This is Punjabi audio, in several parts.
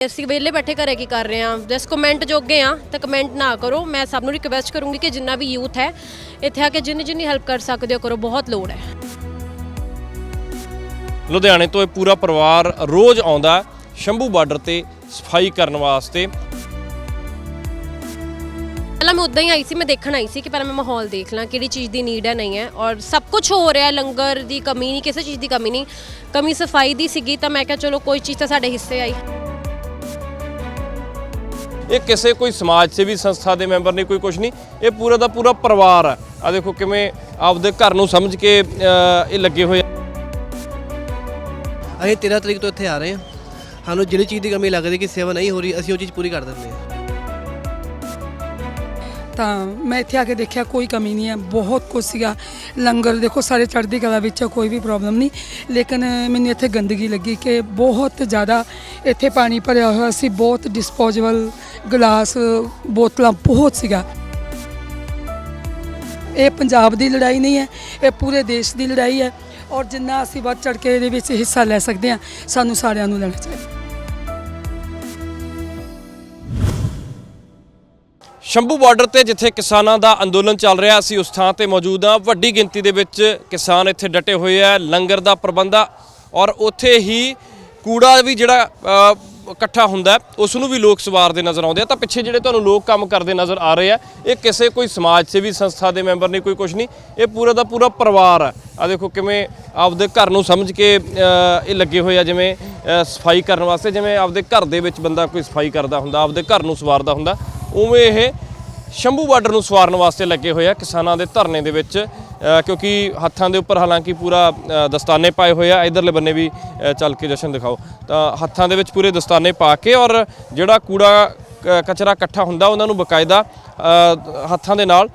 ਅਸੀਂ ਵਿਹਲੇ ਬੈਠੇ ਘਰੇ ਕੀ ਕਰ ਰਹੇ ਆ ਜਸ ਕਮੈਂਟ ਜੋਗੇ ਆ ਤਾਂ ਕਮੈਂਟ ਨਾ ਕਰੋ। ਮੈਂ ਸਭ ਨੂੰ ਰਿਕਵੈਸਟ ਕਰੂੰਗੀ ਕਿ ਜਿੰਨਾ ਵੀ ਯੂਥ ਹੈ ਇੱਥੇ ਆ ਕੇ ਜਿੰਨੀ ਜਿੰਨੀ ਹੈਲਪ ਕਰ ਸਕਦੇ ਹੋ ਕਰੋ ਬਹੁਤ ਲੋੜ ਹੈ। ਲੁਧਿਆਣੇ ਤੋਂ ਇਹ ਪੂਰਾ ਪਰਿਵਾਰ ਰੋਜ਼ ਆਉਂਦਾ ਸ਼ੰਭੂ ਬਾਰਡਰ ਤੇ ਸਫ਼ਾਈ ਕਰਨ ਵਾਸਤੇ। ਪਹਿਲਾਂ ਮੈਂ ਉਦਾਂ ਹੀ ਆਈ ਸੀ ਮੈਂ ਦੇਖਣ ਆਈ ਸੀ ਕਿ ਪਹਿਲਾਂ ਮੈਂ ਮਾਹੌਲ ਦੇਖ ਲਾਂ ਕਿਹੜੀ ਚੀਜ਼ ਦੀ ਨੀਡ ਹੈ ਨਹੀਂ ਹੈ। ਔਰ ਸਭ ਕੁਝ ਹੋ ਰਿਹਾ ਲੰਗਰ ਦੀ ਕਮੀ ਨਹੀਂ ਕਿਸੇ ਚੀਜ਼ ਦੀ ਕਮੀ ਨਹੀਂ। ਕਮੀ ਸਫ਼ਾਈ ਦੀ ਸੀਗੀ ਤਾਂ ਮੈਂ ਕਿਹਾ ਚਲੋ ਕੋਈ ਚੀਜ਼ ਤਾਂ ਸਾਡੇ ਹਿੱਸੇ ਆਈ। ਇਹ ਕਿਸੇ ਕੋਈ ਸਮਾਜ ਸੇਵੀ ਸੰਸਥਾ ਦੇ ਮੈਂਬਰ ਨਹੀਂ, ਕੋਈ ਕੁਝ ਨਹੀਂ। ਇਹ ਪੂਰਾ ਦਾ ਪੂਰਾ ਪਰਿਵਾਰ ਹੈ ਆ ਦੇਖੋ ਕਿਵੇਂ ਆਪਦੇ ਘਰ ਨੂੰ ਸਮਝ ਕੇ ਇਹ ਲੱਗੇ ਹੋਏ ਆ। ਅਸੀਂ 13 ਤਰੀਕ ਤੋਂ ਇੱਥੇ ਆ ਰਹੇ ਹਾਂ। ਸਾਨੂੰ ਜਿਹੜੀ ਚੀਜ਼ ਦੀ ਕਮੀ ਲੱਗਦੀ ਕਿ ਸੇਵਾ ਨਹੀਂ ਹੋ ਰਹੀ, ਅਸੀਂ ਉਹ ਚੀਜ਼ ਪੂਰੀ ਕਰ ਦਿੰਦੇ ਹਾਂ। ਤਾਂ ਮੈਂ ਇੱਥੇ ਆ ਕੇ ਦੇਖਿਆ ਕੋਈ ਕਮੀ ਨਹੀਂ ਹੈ ਬਹੁਤ ਕੁਝ ਸੀਗਾ। ਲੰਗਰ ਦੇਖੋ ਸਾਰੇ ਚੜ੍ਹਦੀ ਕਲਾ ਵਿੱਚ ਆ, ਕੋਈ ਵੀ ਪ੍ਰੋਬਲਮ ਨਹੀਂ। ਲੇਕਿਨ ਮੈਨੂੰ ਇੱਥੇ ਗੰਦਗੀ ਲੱਗੀ ਕਿ ਬਹੁਤ ਜ਼ਿਆਦਾ ਇੱਥੇ ਪਾਣੀ ਭਰਿਆ ਹੋਇਆ ਸੀ ਬਹੁਤ ਡਿਸਪੋਜ਼ੇਬਲ ਗਲਾਸ ਬੋਤਲਾਂ ਬਹੁਤ ਸੀਗਾ। ਇਹ ਪੰਜਾਬ ਦੀ ਲੜਾਈ ਨਹੀਂ ਹੈ ਇਹ ਪੂਰੇ ਦੇਸ਼ ਦੀ ਲੜਾਈ ਹੈ। ਔਰ ਜਿੰਨਾ ਅਸੀਂ ਵੱਧ ਚੜ੍ਹ ਕੇ ਇਹਦੇ ਵਿੱਚ ਹਿੱਸਾ ਲੈ ਸਕਦੇ ਹਾਂ ਸਾਨੂੰ ਸਾਰਿਆਂ ਨੂੰ ਲੈਣਾ ਚਾਹੀਦਾ। ਸ਼ੰਭੂ ਬਾਰਡਰ ਤੇ ਜਿੱਥੇ ਕਿਸਾਨਾਂ ਦਾ ਅੰਦੋਲਨ ਚੱਲ ਰਿਹਾ ਅਸੀਂ ਉਸ ਥਾਂ ਤੇ ਮੌਜੂਦ ਹਾਂ ਵੱਡੀ ਗਿਣਤੀ ਦੇ ਵਿੱਚ ਕਿਸਾਨ ਇੱਥੇ ਡਟੇ ਹੋਏ ਆ, ਲੰਗਰ ਦਾ ਪ੍ਰਬੰਧ ਆ ਔਰ ਉੱਥੇ ਹੀ ਕੂੜਾ ਵੀ ਜਿਹੜਾ ਇਕੱਠਾ ਹੁੰਦਾ ਉਸ ਨੂੰ ਵੀ ਲੋਕ ਸਵਾਰਦੇ ਨਜ਼ਰ ਆਉਂਦੇ ਆ। ਤਾਂ ਪਿੱਛੇ ਜਿਹੜੇ ਤੁਹਾਨੂੰ ਲੋਕ ਕੰਮ ਕਰਦੇ ਨਜ਼ਰ ਆ ਰਹੇ ਆ, ਇਹ ਕਿਸੇ ਕੋਈ ਸਮਾਜ ਸੇਵੀ ਸੰਸਥਾ ਦੇ ਮੈਂਬਰ ਨਹੀਂ, ਕੋਈ ਕੁਝ ਨਹੀਂ। ਇਹ ਪੂਰਾ ਦਾ ਪੂਰਾ ਪਰਿਵਾਰ ਆ। ਆ ਦੇਖੋ ਕਿਵੇਂ ਆਪਦੇ ਘਰ ਨੂੰ ਸਮਝ ਕੇ ਇਹ ਲੱਗੇ ਹੋਏ ਆ, ਜਿਵੇਂ ਸਫ਼ਾਈ ਕਰਨ ਵਾਸਤੇ, ਜਿਵੇਂ ਆਪਦੇ ਘਰ ਦੇ ਵਿੱਚ ਬੰਦਾ ਕੋਈ ਸਫ਼ਾਈ ਕਰਦਾ ਹੁੰਦਾ, ਆਪਦੇ ਘਰ ਨੂੰ ਸਵਾਰਦਾ ਹੁੰਦਾ। ਉਵੇਂ ਇਹ ਸ਼ੰਭੂ ਬਾਰਡਰ ਨੂੰ ਸਵਾਰਨ ਵਾਸਤੇ ਲੱਗੇ ਹੋਏ ਆ ਕਿਸਾਨਾਂ ਦੇ ਧਰਨੇ ਦੇ ਵਿੱਚ ਕਿਉਂਕਿ ਹੱਥਾਂ ਦੇ ਉੱਪਰ ਹਾਲਾਂਕਿ ਪੂਰਾ ਦਸਤਾਨੇ ਪਾਏ ਹੋਏ ਆ। ਇਧਰਲੇ ਬੰਨੇ ਵੀ ਚੱਲ ਕੇ ਜਸ਼ਨ ਦਿਖਾਓ। ਤਾਂ ਹੱਥਾਂ ਦੇ ਵਿੱਚ ਪੂਰੇ ਦਸਤਾਨੇ ਪਾ ਕੇ ਔਰ ਜਿਹੜਾ ਕੂੜਾ ਕ- ਕਚਰਾ ਇਕੱਠਾ ਹੁੰਦਾ ਉਹਨਾਂ ਨੂੰ ਬਕਾਇਦਾ ਹੱਥਾਂ ਦੇ ਨਾਲ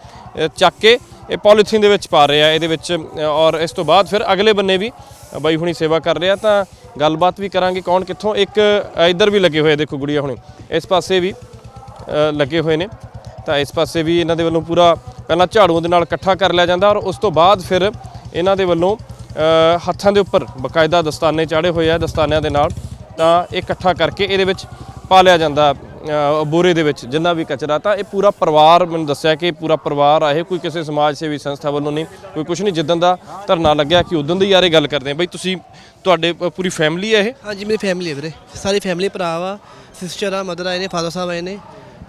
ਚੱਕ ਕੇ ਇਹ ਪੋਲੀਥੀਨ ਦੇ ਵਿੱਚ ਪਾ ਰਹੇ ਆ ਇਹਦੇ ਵਿੱਚ ਔਰ ਇਸ ਤੋਂ ਬਾਅਦ ਫਿਰ ਅਗਲੇ ਬੰਨੇ ਵੀ ਅ, ਬਾਈ ਹੁਣੀ ਸੇਵਾ ਕਰ ਰਿਹਾ। ਤਾਂ ਗੱਲਬਾਤ ਵੀ ਕਰਾਂਗੇ ਕੌਣ ਕਿੱਥੋਂ। ਇੱਕ ਅ, ਇੱਧਰ ਵੀ ਲੱਗੇ ਹੋਏ ਦੇਖੋ ਗੁੜੀਆ ਹੁਣੀ। ਇਸ ਪਾਸੇ ਵੀ ਲੱਗੇ ਹੋਏ ਨੇ। ਤਾਂ ਇਸ ਪਾਸੇ ਵੀ ਇਹਨਾਂ ਦੇ ਵੱਲੋਂ ਪੂਰਾ ਪਹਿਲਾਂ ਝਾੜੂਆਂ ਦੇ ਨਾਲ ਇਕੱਠਾ ਕਰ ਲਿਆ ਜਾਂਦਾ ਔਰ ਉਸ ਤੋਂ ਬਾਅਦ ਫਿਰ ਇਹਨਾਂ ਦੇ ਵੱਲੋਂ ਹੱਥਾਂ ਦੇ ਉੱਪਰ ਬਕਾਇਦਾ ਦਸਤਾਨੇ ਚਾੜੇ ਹੋਏ ਆ ਦਸਤਾਨਿਆਂ ਦੇ ਨਾਲ। ਤਾਂ ਇਹ ਇਕੱਠਾ ਕਰਕੇ ਇਹਦੇ ਵਿੱਚ ਪਾ ਲਿਆ ਜਾਂਦਾ ਬੋਰੇ ਦੇ ਵਿੱਚ ਜਿੰਨਾ ਵੀ ਕਚਰਾ। ਤਾਂ ਇਹ ਪੂਰਾ ਪਰਿਵਾਰ ਮੈਨੂੰ ਦੱਸਿਆ ਕਿ ਪੂਰਾ ਪਰਿਵਾਰ ਆਏ ਕੋਈ ਕਿਸੇ ਸਮਾਜ ਸੇਵੀ ਸੰਸਥਾ ਵੱਲੋਂ ਨਹੀਂ, ਕੋਈ ਕੁਝ ਨਹੀਂ। ਜਿੱਦਣ ਦਾ ਧਰਨਾ ਲੱਗਿਆ ਕਿ ਉਦੋਂ ਦੀ ਯਾਰੇ ਗੱਲ ਕਰਦੇ ਆ। ਬਈ ਤੁਸੀਂ ਤੁਹਾਡੇ ਪੂਰੀ ਫੈਮਿਲੀ ਹੈ ਇਹ? ਹਾਂਜੀ, ਮੇਰੀ ਫੈਮਿਲੀ ਹੈ ਵੀਰੇ। ਸਾਰੀ ਫੈਮਿਲੀ ਭਰਾ ਵਾ ਸਿਸਟਰ ਆ ਮਦਰ ਆਏ ਨੇ ਫਾਦਰ ਸਾਹਿਬ ਆਏ ਨੇ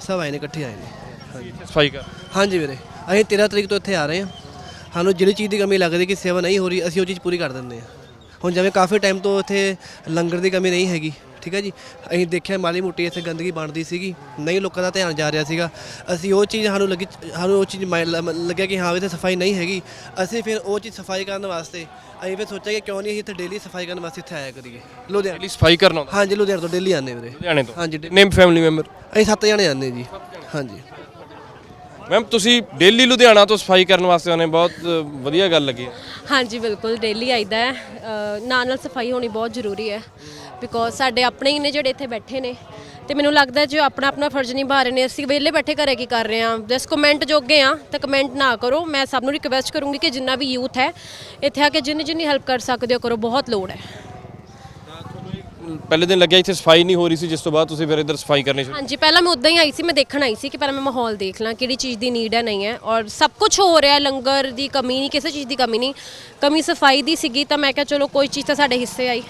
ਸਭ ਆਏ ਨੇ ਇਕੱਠੇ ਆਏ ਨੇ। ਹਾਂਜੀ ਸਫ਼ਾਈ ਕਰ। ਹਾਂਜੀ ਵੀਰੇ ਅਸੀਂ 13 ਤਰੀਕ ਤੋਂ ਇੱਥੇ ਆ ਰਹੇ ਹਾਂ। ਸਾਨੂੰ ਜਿਹੜੀ ਚੀਜ਼ ਦੀ ਕਮੀ ਲੱਗਦੀ ਕਿ ਸੇਵਾ ਨਹੀਂ ਹੋ ਰਹੀ ਅਸੀਂ ਉਹ ਚੀਜ਼ ਪੂਰੀ ਕਰ ਦਿੰਦੇ ਹਾਂ। ਹੁਣ ਜਿਵੇਂ ਕਾਫੀ ਟਾਈਮ ਤੋਂ ਇੱਥੇ ਲੰਗਰ ਦੀ ਕਮੀ ਨਹੀਂ ਹੈਗੀ ਠੀਕ ਹੈ ਜੀ? ਅਸੀਂ ਦੇਖਿਆ ਮਾਲੀ ਮੋਟੀ ਇੱਥੇ ਗੰਦਗੀ ਬਣਦੀ ਸੀਗੀ ਨਹੀਂ ਲੋਕਾਂ ਦਾ ਧਿਆਨ ਜਾ ਰਿਹਾ ਸੀਗਾ। ਅਸੀਂ ਉਹ ਚੀਜ਼ ਸਾਨੂੰ ਲੱਗੀ ਸਾਨੂੰ ਉਹ ਚੀਜ਼ ਮਾਇ- ਲ- ਲੱਗਿਆ ਕਿ ਹਾਂ ਵੀ ਇੱਥੇ ਸਫ਼ਾਈ ਨਹੀਂ ਹੈਗੀ। ਅਸੀਂ ਫਿਰ ਉਹ ਚੀਜ਼ ਸਫ਼ਾਈ ਕਰਨ ਵਾਸਤੇ ਅਸੀਂ ਫਿਰ ਸੋਚਿਆ ਕਿ ਕਿਉਂ ਨਹੀਂ ਅਸੀਂ ਇੱਥੇ ਡੇਲੀ ਸਫ਼ਾਈ ਕਰਨ ਵਾਸਤੇ ਇੱਥੇ ਆਇਆ ਕਰੀਏ। ਲੁਧਿਆਣੇ ਲਈ ਸਫ਼ਾਈ ਕਰਨ ਆਉਂਦਾ? ਹਾਂਜੀ ਲੁਧਿਆਣੇ ਤੋਂ ਡੇਲੀ ਆਉਂਦੇ ਵੀਰੇ। ਲੁਧਿਆਣੇ ਤੋਂ? ਹਾਂਜੀ ਨੇਮ ਫੈਮਿਲੀ ਮੈਂਬਰ ਅਸੀਂ ਸੱਤ ਜਣੇ ਆਉਂਦੇ ਜੀ। ਹਾਂਜੀ। ਮੈਮ ਤੁਸੀਂ ਡੇਲੀ ਲੁਧਿਆਣਾ ਤੋਂ ਸਫ਼ਾਈ ਕਰਨ ਵਾਸਤੇ ਆਉਂਦੇ ਬਹੁਤ ਵਧੀਆ ਗੱਲ ਲੱਗੀ। ਹਾਂਜੀ ਬਿਲਕੁਲ ਡੇਲੀ ਆਈਦਾ ਹੈ। ਅ, ਨਾਲ ਨਾਲ ਸਫ਼ਾਈ ਹੋਣੀ ਬਹੁਤ ਜ਼ਰੂਰੀ ਹੈ। ਬਿਕੋਜ਼ ਸਾਡੇ ਆਪਣੇ ਹੀ ਨੇ ਜਿਹੜੇ ਇੱਥੇ ਬੈਠੇ ਨੇ। ਤੇ ਮੈਨੂੰ ਲੱਗਦਾ ਜੇ ਆਪਣਾ ਆਪਣਾ ਫਰਜ਼ ਨਿਭਾ ਰਹੇ ਨੇ ਅਸੀਂ ਵਿਹਲੇ ਬੈਠੇ ਘਰੇ ਕੀ ਕਰ ਰਹੇ ਆ ਜਸ ਕਮੈਂਟ ਜੋਗੇ ਆ ਤਾਂ ਕਮੈਂਟ ਨਾ ਕਰੋ। ਮੈਂ ਸਭ ਨੂੰ ਰਿਕਵੈਸਟ ਕਰੂੰਗੀ ਕਿ ਜਿੰਨਾ ਵੀ ਯੂਥ ਹੈ ਇੱਥੇ ਆ ਕੇ ਜਿੰਨੀ ਜਿੰਨੀ ਹੈਲਪ ਕਰ ਸਕਦੇ ਹੋ ਕਰੋ ਬਹੁਤ ਲੋੜ ਹੈ। ਪਹਿਲੇ ਦਿਨ ਲੱਗਿਆ ਇੱਥੇ ਸਫ਼ਾਈ ਨਹੀਂ ਹੋ ਰਹੀ ਸੀ ਜਿਸ ਤੋਂ ਬਾਅਦ ਤੁਸੀਂ ਫਿਰ ਇੱਧਰ ਸਫ਼ਾਈ ਕਰਨੀ ਸ਼ੁਰੂ ਹਾਂਜੀ ਪਹਿਲਾਂ ਮੈਂ ਉਦਾਂ ਹੀ ਆਈ ਸੀ ਮੈਂ ਦੇਖਣ ਆਈ ਸੀ ਕਿ ਪਹਿਲਾਂ ਮੈਂ ਮਾਹੌਲ ਦੇਖ ਲਾਂ ਕਿਹੜੀ ਚੀਜ਼ ਦੀ ਨੀਡ ਹੈ ਨਹੀਂ ਹੈ ਔਰ ਸਭ ਕੁਝ ਹੋ ਰਿਹਾ ਲੰਗਰ ਦੀ ਕਮੀ ਨਹੀਂ ਕਿਸੇ ਚੀਜ਼ ਦੀ ਕਮੀ ਨਹੀਂ। ਕਮੀ ਸਫ਼ਾਈ ਦੀ ਸੀਗੀ ਤਾਂ ਮੈਂ ਕਿਹਾ ਚਲੋ ਕੋਈ ਚੀਜ਼ ਤਾਂ ਸਾਡੇ ਹਿੱਸੇ ਆਈ।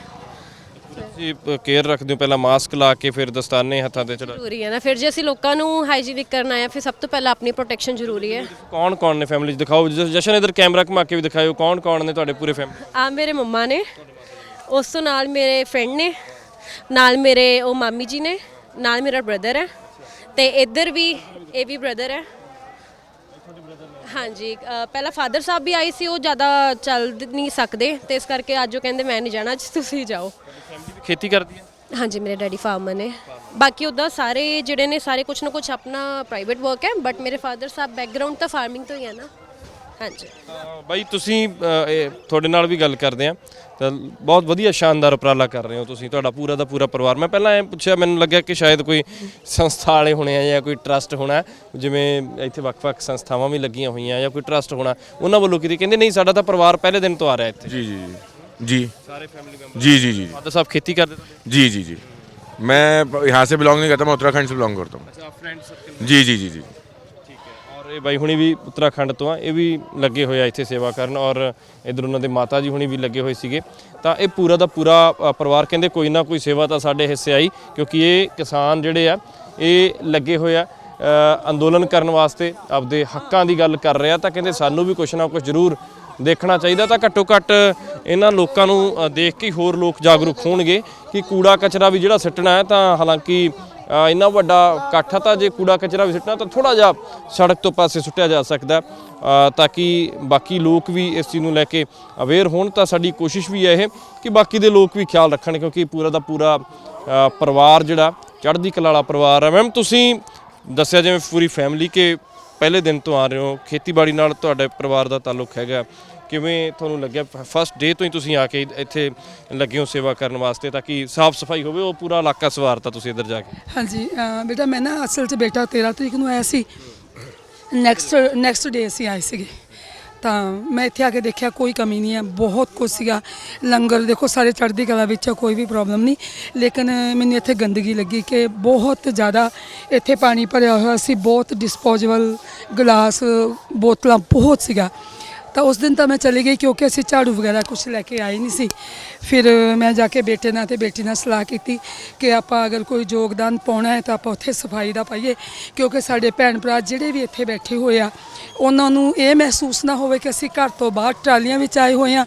ਤੁਸੀਂ ਕੇਅਰ ਰੱਖਦੇ ਹੋ ਪਹਿਲਾਂ ਮਾਸਕ ਲਾ ਕੇ ਫਿਰ ਦਸਤਾਨੇ ਹੱਥਾਂ ਤੇ ਚੜਾ ਜ਼ਰੂਰੀ ਹੈ ਨਾ ਫਿਰ ਜੇ ਅਸੀਂ ਲੋਕਾਂ ਨੂੰ ਹਾਈਜੀਨਿਕ ਕਰਨ ਹਾਂ ਫਿਰ ਸਭ ਤੋਂ ਪਹਿਲਾਂ ਆਪਣੀ ਪ੍ਰੋਟੈਕਸ਼ਨ ਜ਼ਰੂਰੀ ਹੈ। ਕੌਣ ਕੌਣ ਨੇ ਫੈਮਿਲੀ 'ਚ? ਦਿਖਾਓ ਜ- ਜਸ਼ਨ ਇਧਰ ਕੈਮਰਾ ਘੁਮਾ ਕੇ ਵੀ ਦਿਖਾਇਓ ਕੌਣ ਕੌਣ ਨੇ ਤੁਹਾਡੇ ਪੂਰੇ ਫੈਮਿਲੀ ਆ ਮੇਰੇ ਮੰਮਾ ਨੇ। ਉਸ ਤੋਂ ਨਾਲ ਮੇਰੇ ਫਰੈਂਡ ਨੇ ਨਾਲ ਮੇਰੇ ਉਹ ਮਾਮੀ ਜੀ ਨੇ ਨਾਲ ਮੇਰਾ ਬ੍ਰਦਰ ਹੈ ਤੇ ਇੱਧਰ ਵੀ ਇਹ ਵੀ ਬ੍ਰਦਰ ਹੈ। ਹਾਂਜੀ ਅ, ਪਹਿਲਾਂ ਫਾਦਰ ਸਾਹਿਬ ਵੀ ਆਏ ਸੀ ਉਹ ਜ਼ਿਆਦਾ ਚੱਲ ਨਹੀਂ ਸਕਦੇ ਤੇ ਇਸ ਕਰਕੇ ਅੱਜ ਉਹ ਕਹਿੰਦੇ ਮੈਂ ਨਹੀਂ ਜਾਣਾ ਅੱਜ ਤੁਸੀਂ ਜਾਓ। ਖੇਤੀ ਕਰਦੀ ਹੈ? ਹਾਂਜੀ ਮੇਰੇ ਡੈਡੀ ਫਾਰਮਰ ਨੇ। ਬਾਕੀ ਉਦਾਂ ਸਾਰੇ ਜਿਹੜੇ ਨੇ ਸਾਰੇ ਕੁਝ ਨਾ ਕੁਝ ਆਪਣਾ ਪ੍ਰਾਈਵੇਟ ਵਰਕ ਹੈ ਬਟ ਮੇਰੇ ਫਾਦਰ ਸਾਹਿਬ ਬੈਕਗ੍ਰਾਉਂਡ ਤਾਂ ਫਾਰਮਿੰਗ ਤੋਂ ਹੀ ਹੈ ਨਾ। ਹਾਂਜੀ ਅਹ ਬਾਈ ਤੁਸੀਂ ਅਹ, ਇਹ ਤੁਹਾਡੇ ਨਾਲ ਵੀ ਗੱਲ ਕਰਦੇ ਆ ਤਾਂ ਬਹੁਤ ਵਧੀਆ ਸ਼ਾਨਦਾਰ ਉਪਰਾਲਾ ਕਰ ਰਹੇ ਹੋ ਤੁਸੀਂ ਤੁਹਾਡਾ ਪੂਰਾ ਦਾ ਪੂਰਾ ਪਰਿਵਾਰ ਮੈਂ ਪਹਿਲਾਂ ਇਹ ਪੁੱਛਿਆ ਮੈਨੂੰ ਲੱਗਿਆ ਕਿ ਸ਼ਾਇਦ ਕੋਈ ਸੰਸਥਾ ਵਾਲੇ ਹੋਣੇ ਆ ਜਾਂ ਕੋਈ ਟਰਸਟ ਹੋਣਾ ਜਿਵੇਂ ਇੱਥੇ ਵੱਖ-ਵੱਖ ਸੰਸਥਾਵਾਂ ਵੀ ਲੱਗੀਆਂ ਹੋਈਆਂ ਜਾਂ ਕੋਈ ਟਰਸਟ ਹੋਣਾ ਉਹਨਾਂ ਵੱਲੋਂ ਕਿਤੇ ਕਹਿੰਦੇ ਨਹੀਂ ਸਾਡਾ ਤਾਂ ਪਰਿਵਾਰ ਪਹਿਲੇ ਦਿਨ ਤੋਂ ਆ ਰਿਹਾ ਇੱਥੇ ਜੀ ਜੀ ਜੀ ਸਾਰੇ ਫੈਮਿਲੀ ਮੈਂਬਰ ਜੀ ਜੀ ਜੀ ਫਾਦਰ ਸਾਹਿਬ ਖੇਤੀ ਕਰਦੇ ਤੁਹਾਡੇ ਜੀ ਜੀ ਜੀ मैं यहाँ से बिलोंग नहीं करता मैं उत्तराखंड से बिलोंग करता हूँ ਅੱਛਾ ਫਰੈਂਡ ਸਰਕਲ जी जी जी जी ਠੀਕ ਹੈ ਔਰ ਇਹ ਬਾਈ ਹੁਣੀ ਵੀ ਉੱਤਰਾਖੰਡ ਤੋਂ ਆ ਇਹ ਵੀ ਲੱਗੇ ਹੋਏ ਆ ਇੱਥੇ ਸੇਵਾ ਕਰਨ ਔਰ ਇਧਰ ਉਹਨਾਂ ਦੇ ਮਾਤਾ ਜੀ ਹੁਣੀ ਵੀ ਲੱਗੇ ਹੋਏ ਸੀਗੇ। ਤਾਂ ਇਹ ਪੂਰਾ ਦਾ ਪੂਰਾ ਅ, ਪਰਿਵਾਰ ਕਹਿੰਦੇ ਕੋਈ ਨਾ ਕੋਈ ਸੇਵਾ ਤਾਂ ਸਾਡੇ ਹਿੱਸੇ ਆਈ ਕਿਉਂਕਿ ਇਹ ਕਿਸਾਨ ਜਿਹੜੇ ਆ ਇਹ ਲੱਗੇ ਹੋਏ ਆ ਅ, ਅੰਦੋਲਨ ਕਰਨ ਵਾਸਤੇ ਆਪਦੇ ਹੱਕਾਂ ਦੀ ਗੱਲ ਕਰ ਰਿਹਾ ਤਾਂ ਕਹਿੰਦੇ ਸਾਨੂੰ ਵੀ ਕੁਛ ਨਾ ਕੁਛ ਜ਼ਰੂਰ ਦੇਖਣਾ ਚਾਹੀਦਾ। ਤਾਂ ਘੱਟੋ ਘੱਟ ਇਹਨਾਂ ਲੋਕਾਂ ਨੂੰ ਅ, ਦੇਖ ਕੇ ਹੀ ਹੋਰ ਲੋਕ ਜਾਗਰੂਕ ਹੋਣਗੇ ਕਿ ਕੂੜਾ ਕਚਰਾ ਵੀ ਜਿਹੜਾ ਸਿੱਟਣਾ ਹੈ ਤਾਂ ਹਾਲਾਂਕਿ ਇੰਨਾ ਵੱਡਾ ਇਕੱਠ ਆ ਤਾਂ ਜੇ ਕੂੜਾ ਕਚਰਾ ਵੀ ਸੁੱਟਣਾ ਤਾਂ ਥੋੜਾ ਜਿਹਾ ਸੜਕ ਤੋਂ ਪਾਸੇ ਸੁੱਟਿਆ ਜਾ ਸਕਦਾ। ਤਾਂ ਕਿ ਬਾਕੀ ਲੋਕ ਵੀ ਇਸ ਚੀਜ਼ ਨੂੰ ਲੈ ਕੇ ਅਵੇਅਰ ਹੋਣ ਤਾਂ ਸਾਡੀ ਕੋਸ਼ਿਸ਼ ਵੀ ਹੈ ਇਹ ਕਿ ਬਾਕੀ ਦੇ ਲੋਕ ਵੀ ਖਿਆਲ ਰੱਖਣ ਕਿਉਂਕਿ ਪੂਰਾ ਦਾ ਪੂਰਾ ਪਰਿਵਾਰ ਜਿਹੜਾ ਚੜ੍ਹਦੀ ਕਲਾ ਵਾਲਾ ਪਰਿਵਾਰ ਹੈ ਮੈਮ ਤੁਸੀਂ ਦੱਸਿਆ ਜਿਵੇਂ ਪੂਰੀ ਫੈਮਿਲੀ ਕੇ ਪਹਿਲੇ ਦਿਨ ਤੋਂ ਆ ਰਹੇ ਹੋ, ਖੇਤੀਬਾੜੀ ਨਾਲ ਤੁਹਾਡੇ ਪਰਿਵਾਰ ਦਾ ਤਾਲੁਕ ਹੈਗਾ। ਕਿਵੇਂ ਤੁਹਾਨੂੰ ਲੱਗਿਆ? ਫਸਟ ਡੇ ਤੋਂ ਹੀ ਤੁਸੀਂ ਆ ਕੇ ਇੱਥੇ ਲੱਗੇ ਹੋ ਸੇਵਾ ਕਰਨ ਵਾਸਤੇ ਤਾਂ ਕਿ ਸਾਫ਼ ਸਫ਼ਾਈ ਹੋਵੇ ਉਹ ਪੂਰਾ ਇਲਾਕਾ ਸਵਾਰਤਾ ਤੁਸੀਂ ਇੱਧਰ ਜਾ ਕੇ। ਹਾਂਜੀ ਅਹ ਬੇਟਾ ਮੈਂ ਨਾ ਅਸਲ 'ਚ ਬੇਟਾ 13 ਤਰੀਕ ਨੂੰ ਆਇਆ ਸੀ। ਨੈਕਸਟ ਨੈਕਸਟ ਡੇ ਅਸੀਂ ਆਏ ਸੀਗੇ। ਤਾਂ ਮੈਂ ਇੱਥੇ ਆ ਕੇ ਦੇਖਿਆ ਕੋਈ ਕਮੀ ਨਹੀਂ ਹੈ ਬਹੁਤ ਕੁਝ ਸੀਗਾ। ਲੰਗਰ ਦੇਖੋ ਸਾਰੇ ਚੜ੍ਹਦੀ ਕਲਾ ਵਿੱਚ ਆ, ਕੋਈ ਵੀ ਪ੍ਰੋਬਲਮ ਨਹੀਂ। ਲੇਕਿਨ ਮੈਨੂੰ ਇੱਥੇ ਗੰਦਗੀ ਲੱਗੀ ਕਿ ਬਹੁਤ ਜ਼ਿਆਦਾ ਇੱਥੇ ਪਾਣੀ ਭਰਿਆ ਹੋਇਆ ਸੀ ਬਹੁਤ ਡਿਸਪੋਜ਼ੇਬਲ ਗਲਾਸ ਬੋਤਲਾਂ ਬਹੁਤ ਸੀਗਾ। ਤਾਂ ਉਸ ਦਿਨ ਤਾਂ ਮੈਂ ਚਲੀ ਗਈ ਕਿਉਂਕਿ ਅਸੀਂ ਝਾੜੂ ਵਗੈਰਾ ਕੁਝ ਲੈ ਕੇ ਆਏ ਨਹੀਂ ਸੀ। ਫਿਰ ਮੈਂ ਜਾ ਕੇ ਬੇਟੇ ਨਾਲ ਤੇ ਬੇਟੀ ਨਾਲ ਸਲਾਹ ਕੀਤੀ ਕਿ ਆਪਾਂ ਅਗਰ ਕੋਈ ਯੋਗਦਾਨ ਪਾਉਣਾ ਹੈ ਤਾਂ ਆਪਾਂ ਉੱਥੇ ਸਫ਼ਾਈ ਦਾ ਪਾਈਏ ਕਿਉਂਕਿ ਸਾਡੇ ਭੈਣ ਭਰਾ ਜਿਹੜੇ ਵੀ ਇੱਥੇ ਬੈਠੇ ਹੋਏ ਆ, ਉਹਨਾਂ ਨੂੰ ਇਹ ਮਹਿਸੂਸ ਨਾ ਹੋਵੇ ਕਿ ਅਸੀਂ ਘਰ ਤੋਂ ਬਾਹਰ ਟਰਾਲੀਆਂ ਵਿੱਚ ਆਏ ਹੋਏ ਆ।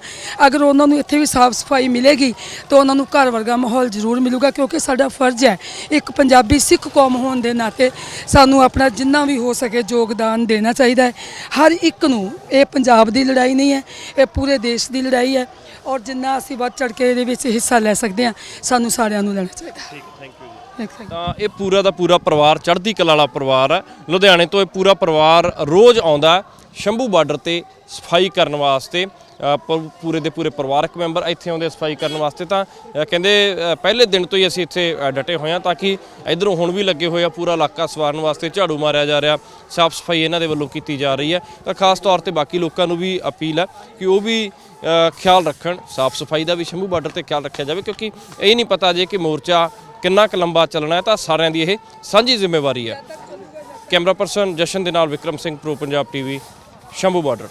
ਅਗਰ ਉਹਨਾਂ ਨੂੰ ਇੱਥੇ ਵੀ ਸਾਫ਼ ਸਫ਼ਾਈ ਮਿਲੇਗੀ ਤਾਂ ਉਹਨਾਂ ਨੂੰ ਘਰ ਵਰਗਾ ਮਾਹੌਲ ਜ਼ਰੂਰ ਮਿਲੂਗਾ ਕਿਉਂਕਿ ਸਾਡਾ ਫਰਜ਼ ਹੈ ਇੱਕ ਪੰਜਾਬੀ ਸਿੱਖ ਕੌਮ ਹੋਣ ਦੇ ਨਾਤੇ ਸਾਨੂੰ ਆਪਣਾ ਜਿੰਨਾ ਵੀ ਹੋ ਸਕੇ ਯੋਗਦਾਨ ਦੇਣਾ ਚਾਹੀਦਾ ਹੈ। ਹਰ ਇੱਕ ਨੂੰ ਇਹ ਪੰਜਾਬ ਦੀ ਲੜਾਈ ਨਹੀਂ ਹੈ ਇਹ ਪੂਰੇ ਦੇਸ਼ ਦੀ ਲੜਾਈ ਹੈ ਔਰ ਜਿੰਨਾ ਅਸੀਂ ਵੱਧ ਚੜ ਕੇ ਇਹਦੇ ਵਿੱਚ ਹਿੱਸਾ ਲੈ ਸਕਦੇ ਹਾਂ ਸਾਨੂੰ ਸਾਰਿਆਂ ਨੂੰ ਲੈਣਾ ਚਾਹੀਦਾ। ਠੀਕ ਥੈਂਕ ਯੂ ਤਾਂ ਇਹ ਪੂਰਾ ਦਾ ਪੂਰਾ ਪਰਿਵਾਰ ਚੜ੍ਹਦੀ ਕਲਾ ਵਾਲਾ ਪਰਿਵਾਰ ਹੈ। ਲੁਧਿਆਣੇ ਤੋਂ ਇਹ ਪੂਰਾ ਪਰਿਵਾਰ ਰੋਜ਼ ਆਉਂਦਾ ਸ਼ੰਭੂ ਬਾਰਡਰ ਤੇ ਸਫ਼ਾਈ ਕਰਨ ਵਾਸਤੇ। ਪੂਰੇ ਦੇ ਪੂਰੇ ਪਰਿਵਾਰਕ ਮੈਂਬਰ ਇੱਥੇ ਆਉਂਦੇ ਸਫ਼ਾਈ ਕਰਨ ਵਾਸਤੇ ਤਾਂ ਕਹਿੰਦੇ ਪਹਿਲੇ ਦਿਨ ਤੋਂ ਹੀ ਅਸੀਂ ਇੱਥੇ ਡਟੇ ਹੋਏ ਹਾਂ ਤਾਂ ਕਿ ਇਧਰੋਂ ਹੁਣ ਵੀ ਲੱਗੇ ਹੋਏ ਆ ਪੂਰਾ ਇਲਾਕਾ ਸਵਾਰਨ ਵਾਸਤੇ, ਝਾੜੂ ਮਾਰਿਆ ਜਾ ਰਿਹਾ, ਸਾਫ਼ ਸਫ਼ਾਈ ਇਹਨਾਂ ਦੇ ਵੱਲੋਂ ਕੀਤੀ ਜਾ ਰਹੀ ਹੈ। ਤਾਂ ਖਾਸ ਤੌਰ ਤੇ ਬਾਕੀ ਲੋਕਾਂ ਨੂੰ ਵੀ ਅਪੀਲ ਹੈ ਕਿ ਉਹ ਵੀ ਖਿਆਲ ਰੱਖਣ, ਸਾਫ਼ ਸਫ਼ਾਈ ਦਾ ਵੀ ਸ਼ੰਭੂ ਬਾਰਡਰ ਤੇ ਖਿਆਲ ਰੱਖਿਆ ਜਾਵੇ ਕਿਉਂਕਿ ਇਹ ਨਹੀਂ ਪਤਾ ਜੇ ਕਿ ਮੋਰਚਾ ਕਿੰਨਾ ਕੁ ਲੰਬਾ ਚੱਲਣਾ ਹੈ ਤਾਂ ਸਾਰਿਆਂ ਦੀ ਇਹ ਸਾਂਝੀ ਜ਼ਿੰਮੇਵਾਰੀ ਹੈ। ਕੈਮਰਾ ਪਰਸਨ ਜਸ਼ਨ ਦੇ ਨਾਲ Vikram Singh, pro Punjab TV, Shambhu border.